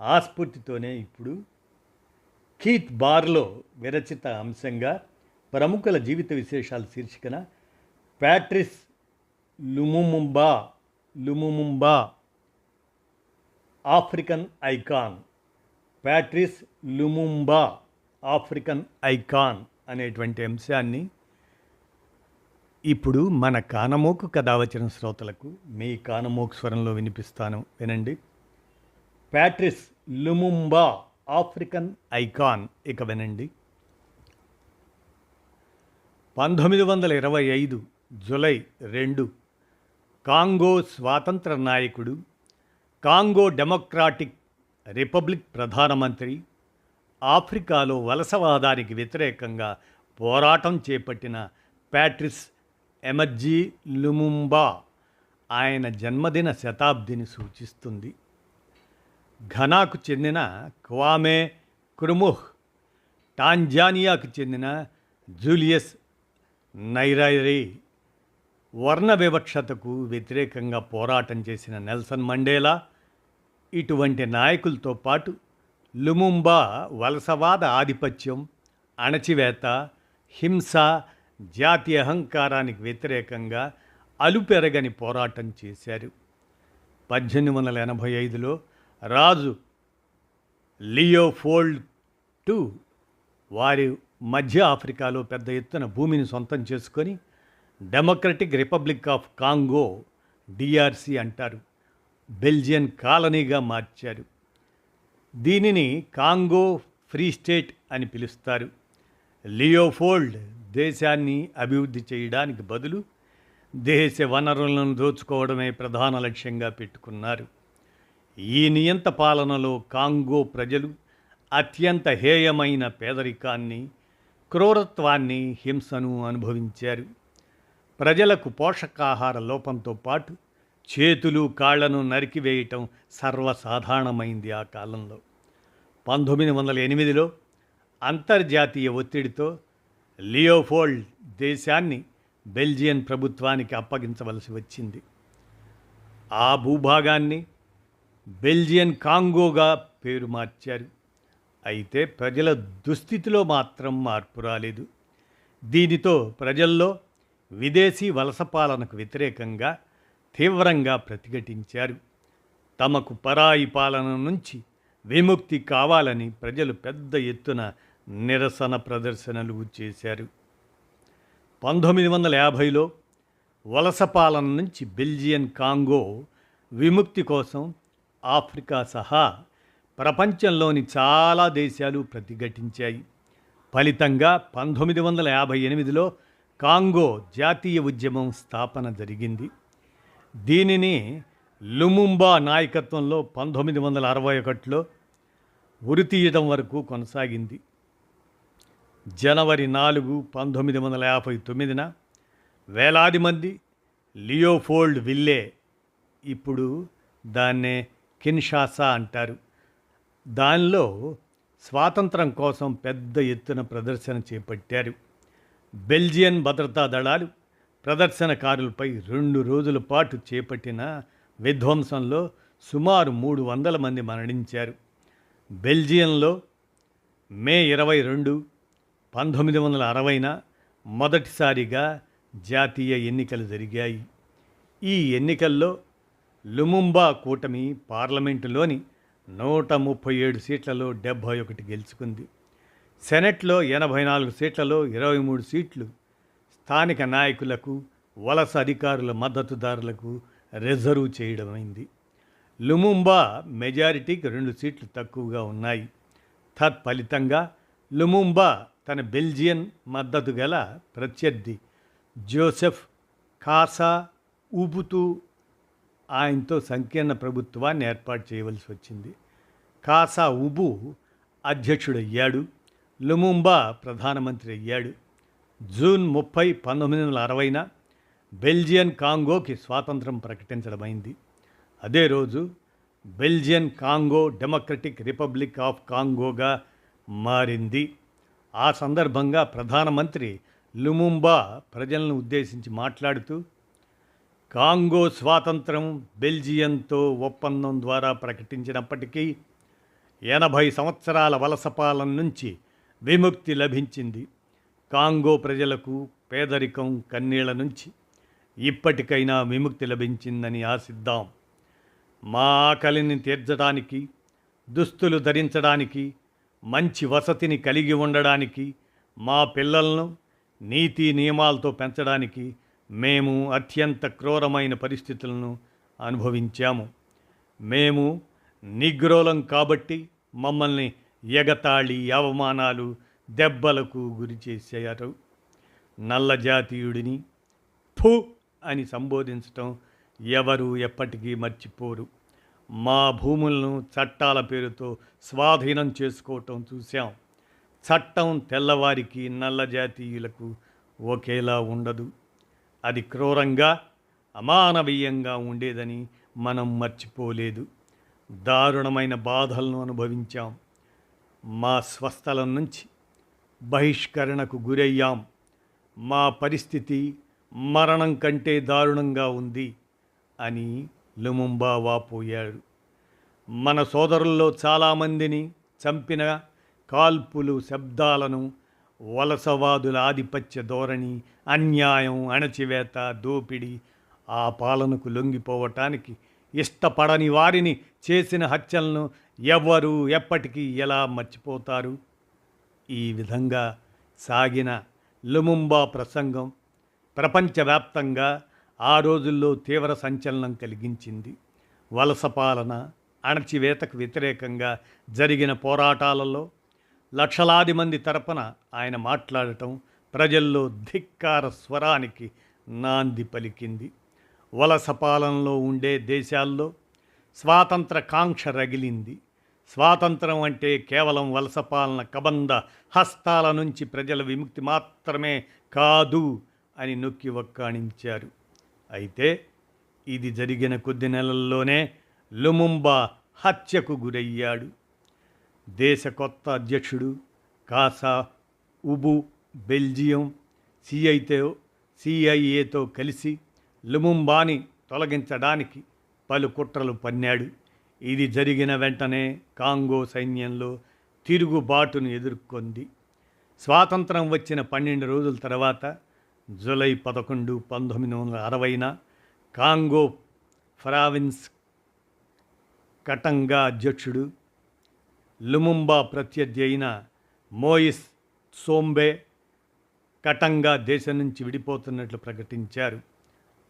ఆ స్ఫూర్తితోనే ఇప్పుడు కీత్ బార్లో విరచిత అంశంగా ప్రముఖుల జీవిత విశేషాల శీర్షికన Patrice Lumumba Lumumba African icon. Patrice Lumumba African icon అనేటువంటి అంశాన్ని ఇప్పుడు మన కానమోకు కథ వచ్చిన శ్రోతలకు మీ కానమోకు స్వరంలో వినిపిస్తాను. వినండి. Patrice Lumumba African icon. ఇక వినండి. పంతొమ్మిది వందల ఇరవై ఐదు జులై రెండు కాంగో స్వాతంత్ర నాయకుడు కాంగో డెమోక్రాటిక్ రిపబ్లిక్ ప్రధానమంత్రి ఆఫ్రికాలో వలసవాదానికి వ్యతిరేకంగా పోరాటం చేపట్టిన ప్యాట్రిస్ ఎమర్జీ లుముంబా ఆయన జన్మదిన శతాబ్దిని సూచిస్తుంది. ఘనాకు చెందిన క్వామే క్రుముహ్ టాంజానియాకు చెందిన జూలియస్ నైరైరీ వర్ణ వివక్షతకు వ్యతిరేకంగా పోరాటం చేసిన నెల్సన్ మండేలా ఇటువంటి నాయకులతో పాటు లుముంబా వలసవాద ఆధిపత్యం అణచివేత హింస జాతి అహంకారానికి వ్యతిరేకంగా అలుపెరగని పోరాటం చేశారు. పద్దెనిమిది వందల ఎనభై ఐదులో రాజు లియోఫోల్డ్ టు వారి మధ్య ఆఫ్రికాలో పెద్ద ఎత్తున భూమిని సొంతం చేసుకొని Democratic Republic of Congo DRC అంటారు. బెల్జియన్ కాలనీగా మార్చారు. దీనిని కాంగో ఫ్రీ స్టేట్ అని పిలుస్తారు. లియోఫోల్డ్ దేశాన్ని అభివృద్ధి చేయడానికి బదులు దేశ వనరులను దోచుకోవడమే ప్రధాన లక్ష్యంగా పెట్టుకున్నారు. ఈ నియంత పాలనలో కాంగో ప్రజలు అత్యంత హేయమైన పేదరికాన్ని క్రూరత్వాన్ని హింసను అనుభవించారు. ప్రజలకు పోషకాహార లోపంతో పాటు చేతులు కాళ్ళను నరికివేయటం సర్వసాధారణమైంది ఆ కాలంలో. పంతొమ్మిది వందల ఎనిమిదిలో అంతర్జాతీయ ఒత్తిడితో లియోఫోల్డ్ దేశాన్ని బెల్జియన్ ప్రభుత్వానికి అప్పగించవలసి వచ్చింది. ఆ భూభాగాన్ని బెల్జియన్ కాంగోగా పేరు మార్చారు. అయితే ప్రజల దుస్థితిలో మాత్రం మార్పు రాలేదు. దీనితో ప్రజల్లో విదేశీ వలస పాలనకు వ్యతిరేకంగా తీవ్రంగా ప్రతిఘటించారు. తమకు పరాయి పాలన నుంచి విముక్తి కావాలని ప్రజలు పెద్ద ఎత్తున నిరసన ప్రదర్శనలు చేశారు. పంతొమ్మిది వందల యాభైలో వలస పాలన నుంచి బెల్జియన్ కాంగో విముక్తి కోసం ఆఫ్రికా సహా ప్రపంచంలోని చాలా దేశాలు ప్రతిఘటించాయి. ఫలితంగా పంతొమ్మిది వందల యాభై ఎనిమిదిలో కాంగో జాతీయ ఉద్యమం స్థాపన జరిగింది. దీనిని లుముంబా నాయకత్వంలో పంతొమ్మిది వందల అరవై ఒకటిలో ఉరితీయడం వరకు కొనసాగింది. జనవరి నాలుగు పంతొమ్మిది వందల యాభై తొమ్మిదిన వేలాది మంది లియోఫోల్డ్ విల్లే ఇప్పుడు దాన్నే కిన్షాసా అంటారు. దానిలో స్వాతంత్రం కోసం పెద్ద ఎత్తున ప్రదర్శన చేపట్టారు. బెల్జియన్ భద్రతా దళాలు ప్రదర్శనకారులపై రెండు రోజుల పాటు చేపట్టిన విధ్వంసంలో సుమారు మూడు వందల మంది మరణించారు. బెల్జియంలో మే ఇరవై రెండు పంతొమ్మిది వందల అరవైన మొదటిసారిగా జాతీయ ఎన్నికలు జరిగాయి. ఈ ఎన్నికల్లో లుముంబా కూటమి పార్లమెంటులోని నూట ముప్పై ఏడు సీట్లలో డెబ్భై ఒకటి గెలుచుకుంది. సెనెట్లో ఎనభై నాలుగు సీట్లలో ఇరవై మూడు సీట్లు. స్థానిక నాయకులకు వలస అధికారుల మద్దతుదారులకు రిజర్వ్ చేయడమైంది. లుముంబా మెజారిటీకి రెండు సీట్లు తక్కువగా ఉన్నాయి. తత్ఫలితంగా లుముంబా తన బెల్జియన్ మద్దతు గల ప్రత్యర్థి జోసెఫ్ కాసా ఉబుతూ ఆయనతో సంకీర్ణ ప్రభుత్వాన్ని ఏర్పాటు చేయవలసి వచ్చింది. కాసా ఉబు అధ్యక్షుడయ్యాడు. లుముంబా ప్రధానమంత్రి అయ్యాడు. జూన్ ముప్పై పంతొమ్మిది వందల అరవైన బెల్జియన్ కాంగోకి స్వాతంత్రం ప్రకటించడమైంది. అదే రోజు Belgian Congo Democratic Republic of కాంగోగా మారింది. ఆ సందర్భంగా ప్రధానమంత్రి లుముంబా ప్రజలను ఉద్దేశించి మాట్లాడుతూ కాంగో స్వాతంత్రం బెల్జియంతో ఒప్పందం ద్వారా ప్రకటించినప్పటికీ ఎనభై సంవత్సరాల వలసపాలన నుంచి విముక్తి లభించింది. కాంగో ప్రజలకు పేదరికం కన్నీళ్ళ నుంచి ఇప్పటికైనా విముక్తి లభించిందని ఆశిద్దాం. మా ఆకలిని తీర్చడానికి దుస్తులు ధరించడానికి మంచి వసతిని కలిగి ఉండడానికి మా పిల్లలను నీతి నియమాలతో పెంచడానికి మేము అత్యంత క్రూరమైన పరిస్థితులను అనుభవించాము. మేము నిగ్రోలం కాబట్టి మమ్మల్ని ఎగతాళి అవమానాలు దెబ్బలకు గురి చేశారు. నల్ల జాతీయుడిని ఫు అని సంబోధించటం ఎవరు ఎప్పటికీ మర్చిపోరు. మా భూములను చట్టాల పేరుతో స్వాధీనం చేసుకోవటం చూసాం చట్టం తెల్లవారికి నల్ల జాతీయులకు ఒకేలా ఉండదు. అది క్రూరంగా అమానవీయంగా ఉండేదని మనం మర్చిపోలేదు. దారుణమైన బాధలను అనుభవించాం. మా స్వస్థలం నుంచి బహిష్కరణకు గురయ్యాం. మా పరిస్థితి మరణం కంటే దారుణంగా ఉంది అని లుముంబా వాపోయాడు మన సోదరుల్లో చాలామందిని చంపిన కాల్పులు శబ్దాలను వలసవాదుల ఆధిపత్య ధోరణి అన్యాయం అణచివేత దోపిడీ ఆ పాలనకు లొంగిపోవటానికి ఇష్టపడని వారిని చేసిన హత్యలను ఎవ్వరూ ఎప్పటికీ ఎలా మర్చిపోతారు? ఈ విధంగా సాగిన లుముంబా ప్రసంగం ప్రపంచవ్యాప్తంగా ఆ రోజుల్లో తీవ్ర సంచలనం కలిగించింది. వలస పాలన అణచివేతకు వ్యతిరేకంగా జరిగిన పోరాటాలలో లక్షలాది మంది తరపున ఆయన మాట్లాడటం ప్రజల్లో ధిక్కార స్వరానికి నాంది పలికింది. వలస పాలనలో ఉండే దేశాల్లో స్వాతంత్ర కాంక్ష రగిలింది. స్వాతంత్రం అంటే కేవలం వలస పాలన కబంద హస్తాల నుంచి ప్రజల విముక్తి మాత్రమే కాదు అని నొక్కి వక్కాణించారు. అయితే ఇది జరిగిన కొద్ది నెలల్లోనే లుముంబా హత్యకు గురయ్యాడు. దేశ కొత్త అధ్యక్షుడు కాసా ఉబు బెల్జియం సిఐతో సిఐఏతో కలిసి లుముంబాని తొలగించడానికి పలు కుట్రలు పన్నాడు. ఇది జరిగిన వెంటనే కాంగో సైన్యంలో తిరుగుబాటును ఎదుర్కొంది. స్వాతంత్రం వచ్చిన పన్నెండు రోజుల తర్వాత జూలై పదకొండు పంతొమ్మిది వందల అరవైన కాంగో ఫ్రావిన్స్ కటంగా అధ్యక్షుడు లుముంబా ప్రత్యర్థి అయిన మోయిస్ సోంబే కటంగా దేశం నుంచి విడిపోతున్నట్లు ప్రకటించారు.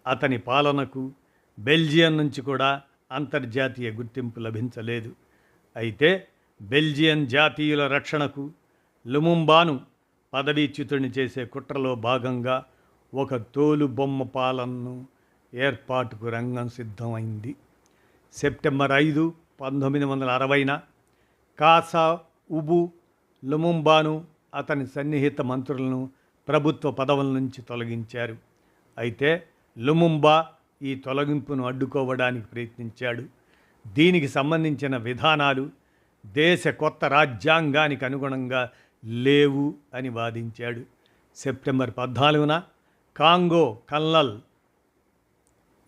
అతని పాలనకు బెల్జియం నుంచి కూడా అంతర్జాతీయ గుర్తింపు లభించలేదు. అయితే బెల్జియన్ జాతీయుల రక్షణకు లుముంబాను పదవీచ్యుతుడిని చేసే కుట్రలో భాగంగా ఒక తోలు బొమ్మ పాలనను ఏర్పాటుకు రంగం సిద్ధమైంది. సెప్టెంబర్ ఐదు పంతొమ్మిది వందల అరవైన కాసా ఉబు లుముంబాను అతని సన్నిహిత మంత్రులను ప్రభుత్వ పదవుల నుంచి తొలగించారు. అయితే లుముంబా ఈ తొలగింపును అడ్డుకోవడానికి ప్రయత్నించాడు. దీనికి సంబంధించిన విధానాలు దేశ కొత్త రాజ్యాంగానికి అనుగుణంగా లేవు అని వాదించాడు. సెప్టెంబర్ పద్నాలుగున కాంగో కల్నల్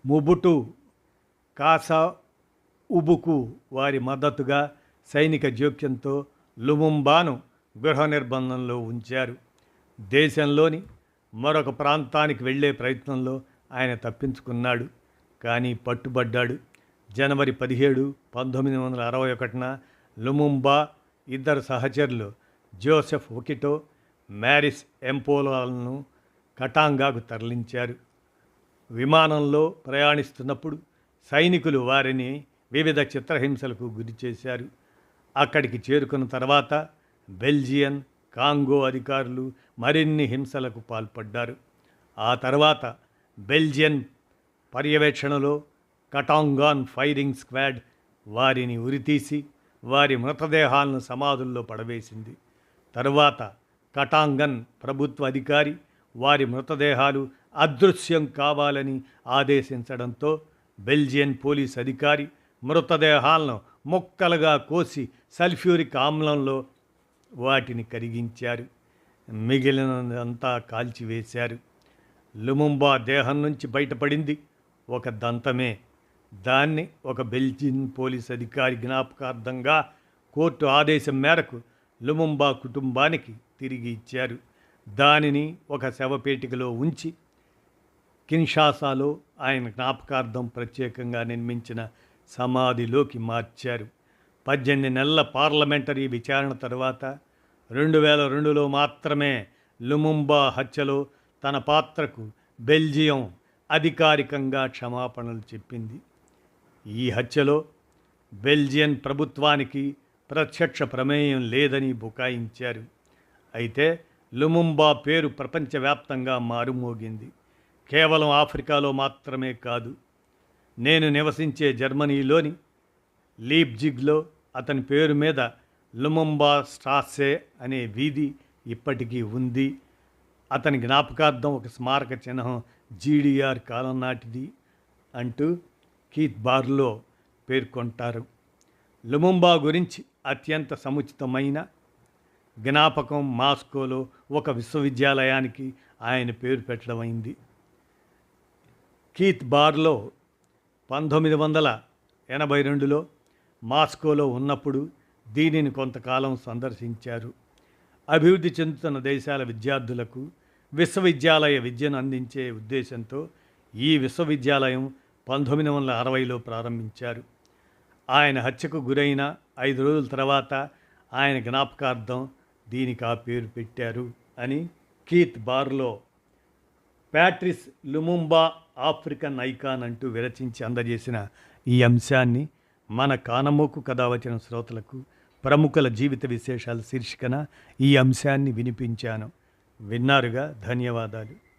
ముబుటు కాసా ఉబుకు వారి మద్దతుగా సైనిక జోక్యంతో లుముంబాను గృహ నిర్బంధంలో ఉంచారు. దేశంలోని మరొక ప్రాంతానికి వెళ్ళే ప్రయత్నంలో ఆయన తప్పించుకున్నాడు కానీ పట్టుబడ్డాడు. జనవరి పదిహేడు పంతొమ్మిది వందల అరవై ఒకటిన లుముంబా ఇద్దరు సహచరులు జోసెఫ్ ఒకిటో మ్యారిస్ ఎంపోలాలను కటాంగాకు తరలించారు. విమానంలో ప్రయాణిస్తున్నప్పుడు సైనికులు వారిని వివిధ చిత్రహింసలకు గురి చేశారు అక్కడికి చేరుకున్న తర్వాత బెల్జియన్ కాంగో అధికారులు మరిన్ని హింసలకు పాల్పడ్డారు. ఆ తర్వాత బెల్జియన్ పర్యవేక్షణలో కటాంగాన్ ఫైరింగ్ స్క్వాడ్ వారిని ఉరితీసి వారి మృతదేహాలను సమాధుల్లో పడవేసింది. తరువాత కటాంగన్ ప్రభుత్వ అధికారి వారి మృతదేహాలు అదృశ్యం కావాలని ఆదేశించడంతో బెల్జియన్ పోలీస్ అధికారి మృతదేహాలను ముక్కలుగా కోసి సల్ఫ్యూరిక్ ఆమ్లంలో వాటిని కరిగించారు. మిగిలినదంతా కాల్చివేశారు లుముంబా దేహం నుంచి బయటపడింది ఒక దంతమే. దాన్ని ఒక బెల్జియన్ పోలీస్ అధికారి జ్ఞాపకార్థంగా కోర్టు ఆదేశం మేరకు లుముంబా కుటుంబానికి తిరిగి ఇచ్చారు. దానిని ఒక శవపేటికలో ఉంచి కిన్షాసాలో ఆయన జ్ఞాపకార్థం ప్రత్యేకంగా నిర్మించిన సమాధిలోకి మార్చారు. పద్దెనిమిది నెలల పార్లమెంటరీ విచారణ తర్వాత రెండు వేల రెండులో మాత్రమే లుముంబా హత్యలో తన పాత్రకు బెల్జియం అధికారికంగా క్షమాపణలు చెప్పింది. ఈ హత్యలో బెల్జియన్ ప్రభుత్వానికి ప్రత్యక్ష ప్రమేయం లేదని బుకాయించారు. అయితే లుముంబా పేరు ప్రపంచవ్యాప్తంగా మారుమోగింది. కేవలం ఆఫ్రికాలో మాత్రమే కాదు నేను నివసించే జర్మనీలోని లీప్జిగ్లో అతని పేరు మీద లుముంబా స్ట్రాసే అనే వీధి ఇప్పటికీ ఉంది. అతని జ్ఞాపకార్థం ఒక స్మారక చిహ్నం జీడిఆర్ కాలం నాటిది అంటూ కీత్ బార్లో పేర్కొంటారు. లుముంబా గురించి అత్యంత సముచితమైన జ్ఞాపకం మాస్కోలో ఒక విశ్వవిద్యాలయానికి ఆయన పేరు పెట్టడమైంది. కీత్ బార్లో పంతొమ్మిది వందల ఎనభై రెండులో మాస్కోలో ఉన్నప్పుడు దీనిని కొంతకాలం సందర్శించారు. అభివృద్ధి చెందుతున్న దేశాల విద్యార్థులకు విశ్వవిద్యాలయ విద్యను అందించే ఉద్దేశంతో ఈ విశ్వవిద్యాలయం పంతొమ్మిది వందల అరవైలో ప్రారంభించారు. ఆయన హత్యకు గురైన ఐదు రోజుల తర్వాత ఆయన జ్ఞాపకార్థం దీనికి ఆ పేరు పెట్టారు అని కీత్ బార్లో ప్యాట్రిస్ లుముంబా ఆఫ్రికన్ ఐకాన్ అంటూ విరచించి అందజేసిన ఈ అంశాన్ని మన కానమోకు కథ వచ్చిన శ్రోతలకు ప్రముఖుల జీవిత విశేషాల శీర్షికన ఈ అంశాన్ని వినిపించాను. విన్నారుగా? ధన్యవాదాలు.